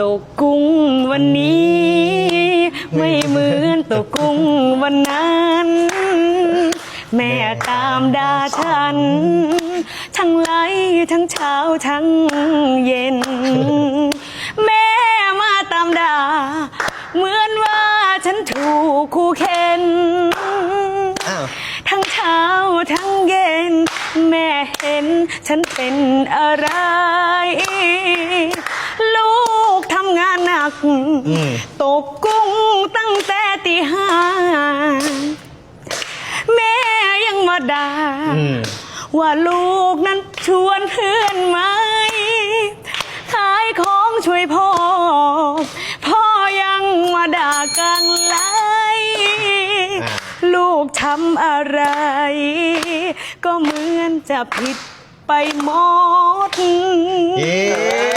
ตกกุ้งวันนี้ ไม่เหมือนตกกุ้งวันนั้น แม่ตามด่าฉัน ทั้งไลทั้งเช้าทั้งเย็น แม่มาตามด่า เหมือนว่าฉันถูกคู่เข็น อ้าวทั้งเช้าทั้งเย็น แม่เห็นฉันเป็นอะไรลูกทำงานหนักตกกุ้งตั้งแต่ตีห้าแม่ยังมาด่า อืม ว่าลูกนั้นชวนเพื่อนไหม ขายของช่วยพ่อ พ่อยังมาด่ากลางไลฟ์ลูกทำอะไร ก็เหมือนจะผิดไปหมด เย้